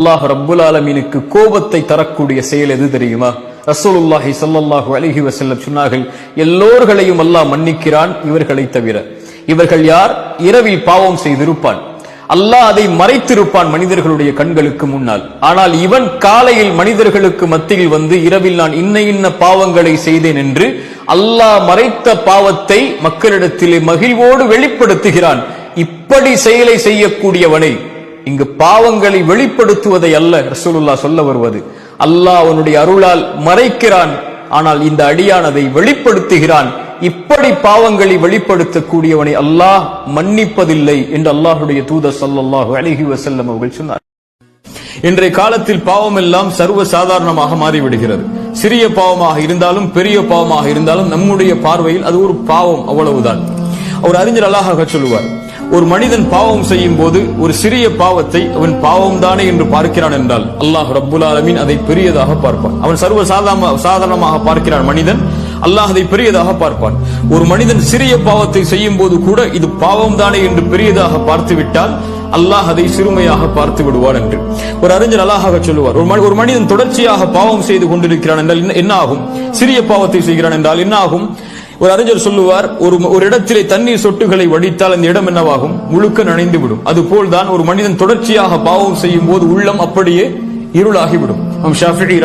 அல்லாஹ் ரப்புல் ஆலமீனுக்கு கோபத்தை தரக்கூடிய செயல் எது தெரியுமா? ரசூலுல்லாஹி சல்லாஹூ அலிஹி வசல்லம் சொன்னார்கள் எல்லோர்களையும் அல்லாஹ் மன்னிக்கிறான் இவர்களை தவிர. இவர்கள் யார்? இரவில் பாவம் செய்திருப்பான். அல்லாஹ் அதை மறைத்திருப்பான் மனிதர்களுடைய கண்களுக்கு முன்னால். ஆனால் இவன் காலையில் மனிதர்களுக்கு மத்தியில் வந்து இரவில் நான் இன்ன இன்ன பாவங்களை செய்தேன் என்று அல்லாஹ் மறைத்த பாவத்தை மக்களிடத்திலே மகிழ்வோடு வெளிப்படுத்துகிறான். இப்படி செயலை செய்யக்கூடியவனை இங்கு பாவங்களை வெளிப்படுத்துவதை அல்ல ரசூலுல்லா சொல்ல வருவது. அல்லாஹ் அவனுடைய அருளால் மறைக்கிறான் ஆனால் இந்த அடியானதை வெளிப்படுத்துகிறான். இப்படி பாவங்களை வெளிப்படுத்தக்கூடியவனை அல்லாஹ் மன்னிப்பதில்லை என்று அல்லாஹுடைய தூதர் சல்லாஹு அழகி வசல்லம் அவர்கள் சொன்னார். இன்றைய காலத்தில் பாவம் எல்லாம் சர்வ சாதாரணமாக மாறிவிடுகிறது. சிறிய பாவமாக இருந்தாலும் பெரிய பாவமாக இருந்தாலும் நம்முடைய பார்வையில் அது ஒரு பாவம் அவ்வளவுதான். ஒரு அறிஞர் அல்லாஹாக சொல்லுவார் ஒரு மனிதன் பாவம் செய்யும் போது ஒரு சிறிய பாவத்தை அவன் பாவம் தானே என்று பார்க்கிறான் என்றால் அல்லாஹ் ரப்புல் ஆலமின் அதை பெரியதாக பார்ப்பான். அவன் சர்வ சாதாரணமாக பார்க்கிறான் மனிதன். அல்லாஹ் அதை பெரியதாக பார்ப்பான். ஒரு மனிதன் சிறிய பாவத்தை செய்யும் போது கூட இது பாவம் தானே என்று பெரியதாக பார்த்து விட்டால் அல்லாஹ் அதை சிறுமையாக பார்த்து விடுவான் என்று. ஒரு அறிஞர் அல்லாஹாக சொல்லுவார் ஒரு ஒரு மனிதன் தொடர்ச்சியாக பாவம் செய்து கொண்டிருக்கிறான் என்றால் என்ன ஆகும்? சிறிய பாவத்தை செய்கிறான் என்றால் என்ன ஆகும்? ஒரு அறிஞர் சொல்லுவார் ஒரு ஒரு இடத்திலே தண்ணீர் சொட்டுகளை வடித்தால் அந்த இடம் என்னவாகும்? முழுக்க நனைந்து விடும் அதுபோல் தான் ஒரு மனிதன் தொடர்ச்சியாக பாவம் செய்யும் போது உள்ளம் அப்படியே இருளாகிவிடும். நம் ஷாஃபிடி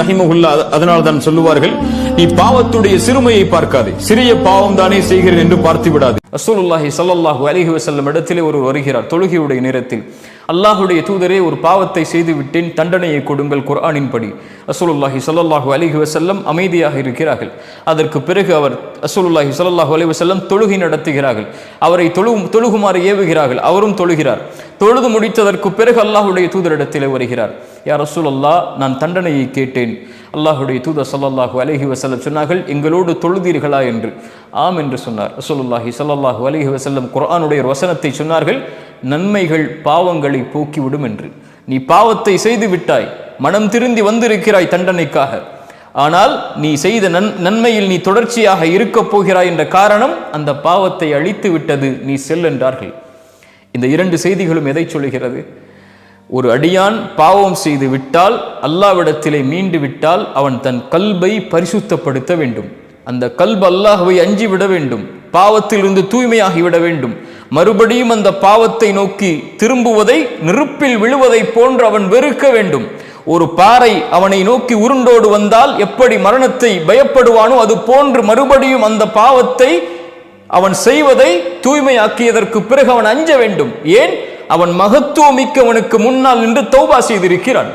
அதனால் தான் சொல்லுவார்கள் நீ பாவத்துடைய சிறுமையை பார்க்காதே. சிறிய பாவம் தானே செய்கிறேன் என்று பார்த்து விடாது ரசூலுல்லாஹி சல்லாஹூ அலிஹி வசல்லம் இடத்திலே ஒரு வருகிறார் தொழுகையுடைய நேரத்தில். அல்லாஹுடைய தூதரே ஒரு பாவத்தை செய்துவிட்டேன் தண்டனையை கொடுங்கள் குர்ஆனின்படி. அசூலுல்லாஹி சல்லாஹூ அலிஹி வசல்லம் அமைதியாக இருக்கிறார்கள். அதற்கு பிறகு அவர் அசூலுல்லாஹி சல்லாஹூ அலி வசல்லம் தொழுகை நடத்துகிறார்கள். அவரை தொழு தொழுகுமாறு ஏவுகிறார்கள் அவரும் தொழுகிறார். தொழுது முடித்ததற்கு பிறகு அல்லாஹுடைய தூதரிடத்திலே வருகிறார் யார் அசூல் அல்லாஹ் நான் தண்டனையை கேட்டேன் அல்லாஹுடைய தூத சல்லாஹூ அலஹி வசல்லம் சொன்னார்கள் எங்களோடு தொழுதீர்களா என்று. ஆம் என்று சொன்னார். ரசூலுல்லாஹி சல்லாஹூ அலஹி வசல்லம் குரானுடைய வசனத்தை சொன்னார்கள் நன்மைகள் பாவங்களை போக்கிவிடும் என்று. நீ பாவத்தை செய்து விட்டாய் மனம் திருந்தி வந்திருக்கிறாய் தண்டனைக்காக. ஆனால் நீ செய்த நன் நன்மையில் நீ தொடர்ச்சியாக இருக்கப் போகிறாய் என்ற காரணம் அந்த பாவத்தை அழித்து விட்டது நீ செல் என்றார்கள். இந்த இரண்டு செய்திகளும் எதை சொல்கிறது ஒரு அடியான் பாவம் செய்து விட்டால் அல்லாவிடத்திலே மீண்டு விட்டால் அவன் தன் கல்பை பரிசுத்தப்படுத்த வேண்டும். அந்த கல்பு அல்லாஹுவை அஞ்சி விட வேண்டும் பாவத்திலிருந்து தூய்மையாகி விட வேண்டும். மறுபடியும் அந்த பாவத்தை நோக்கி திரும்புவதை நெருப்பில் விழுவதை போன்று அவன் வெறுக்க வேண்டும். ஒரு பாறை அவனை நோக்கி உருண்டோடு வந்தால் எப்படி மரணத்தை பயப்படுவானோ அது போன்று மறுபடியும் அந்த பாவத்தை அவன் செய்வதை தூய்மையாக்கியதற்கு பிறகு அவன் அஞ்ச வேண்டும். ஏன்? அவன் மகத்துவமிக்கவனுக்கு முன்னால் நின்று தௌபா செய்திருக்கிறான்.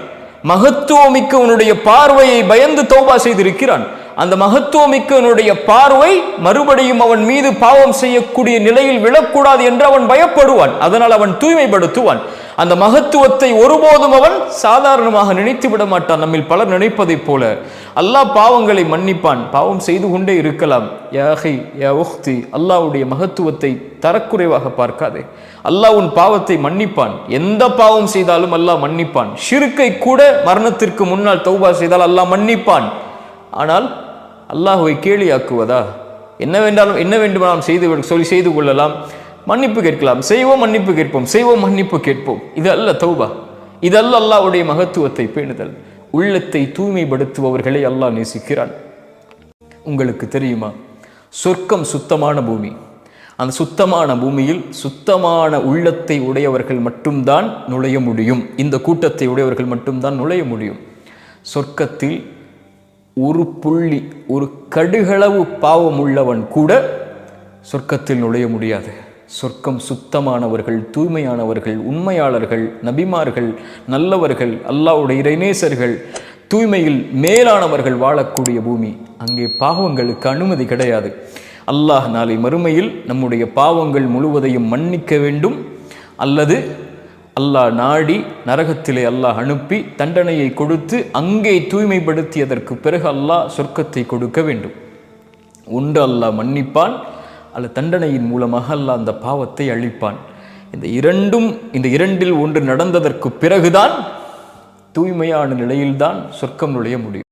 மகத்துவமிக்கவனுடைய பார்வையை பயந்து தௌபா செய்திருக்கிறான். அந்த மகத்துவமிக்கவனுடைய பார்வை மறுபடியும் அவன் மீது பாவம் செய்யக்கூடிய நிலையில் விழக்கூடாது என்று அவன் பயப்படுவான். அதனால் அவன் தூய்மைப்படுத்துவான். அந்த மகத்துவத்தை ஒருபோதும் அவன் சாதாரணமாக நினைத்து விட மாட்டான். நம்மில் பலர் நினைப்பதைப் போல அல்லாஹ் பாவங்களை மன்னிப்பான். பாவம் செய்து கொண்டே இருக்கலாம். யாஹை யா உஹ்தி அல்லாஹ்வுடைய மகத்துவத்தை தரக்குறைவாக பார்க்காதே. அல்லாஹ் உன் பாவத்தை மன்னிப்பான். எந்த பாவம் செய்தாலும் அல்லாஹ் மன்னிப்பான். ஷிருக்கை கூட மரணத்திற்கு முன்னால் தௌபா செய்தால் அல்லாஹ் மன்னிப்பான். ஆனால் அல்லாஹுவை கேலியாக்குவதா? என்ன வேண்டாலும் என்ன வேண்டுமானாலும் செய்து சொல்லி செய்து கொள்ளலாம். மன்னிப்பு கேட்கலாம். செய்வோம் மன்னிப்பு கேட்போம். செய்வோம் மன்னிப்பு கேட்போம். இது அல்ல தௌபா. இதல்ல அல்லாவுடைய மகத்துவத்தை பேணுதல். உள்ளத்தை தூய்மைப்படுத்துபவர்களை அல்லாஹ் நேசிக்கிறான். உங்களுக்கு தெரியுமா? சொர்க்கம் சுத்தமான பூமி. அந்த சுத்தமான பூமியில் சுத்தமான உள்ளத்தை உடையவர்கள் மட்டும்தான் நுழைய முடியும். இந்த கூட்டத்தை உடையவர்கள் மட்டும்தான் நுழைய முடியும். சொர்க்கத்தில் ஒரு புள்ளி ஒரு கடுகளவு பாவம் உள்ளவன் கூட சொர்க்கத்தில் நுழைய முடியாது. சொர்க்கம் சுத்தமானவர்கள் தூய்மையானவர்கள் உண்மையாளர்கள் நபிமார்கள் நல்லவர்கள் அல்லாவுடைய இறைநேசர்கள் தூய்மையில் மேலானவர்கள் வாழக்கூடிய பூமி. அங்கே பாவங்களுக்கு அனுமதி கிடையாது. அல்லாஹ் நாளை மறுமையில் நம்முடைய பாவங்கள் முழுவதையும் மன்னிக்க வேண்டும். அல்லது அல்லாஹ் நாடி நரகத்திலே அல்லாஹ் அனுப்பி தண்டனையை கொடுத்து அங்கே தூய்மைப்படுத்தியதற்கு பிறகு அல்லாஹ் சொர்க்கத்தை கொடுக்க வேண்டும். ஒன்று அல்லாஹ் மன்னிப்பான் அல்லது தண்டனையின் மூலமாக அல்ல அந்த பாவத்தை அழிப்பான். இந்த இரண்டும் இந்த இரண்டில் ஒன்று நடந்ததற்கு பிறகுதான் தூய்மையான நிலையில்தான் சொர்க்கம் நுழைய முடியும்